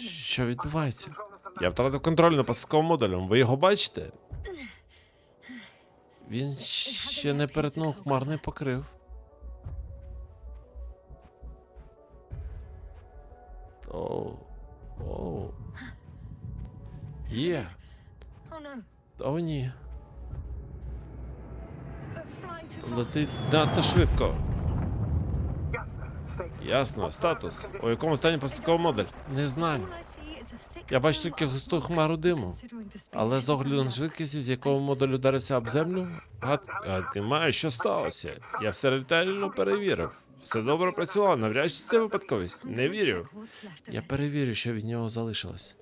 Що відбувається? Я втратив контроль над посадковим модулем. Ви його бачите? Він ще не перетнув хмарний покрив. Оу. Оу. Є. О, ні. Летить надто швидко. Ясно, статус. У якому стані посадковий модуль? Не знаю. Я бачу тільки густу хмару диму. Але з огляду на швидкість, з якого модуль ударився об землю, гад, гад немає, що сталося. Я все ретельно перевірив. Все добре працювало, навряд чи це випадковість. Не вірю. Я перевірю, що від нього залишилось.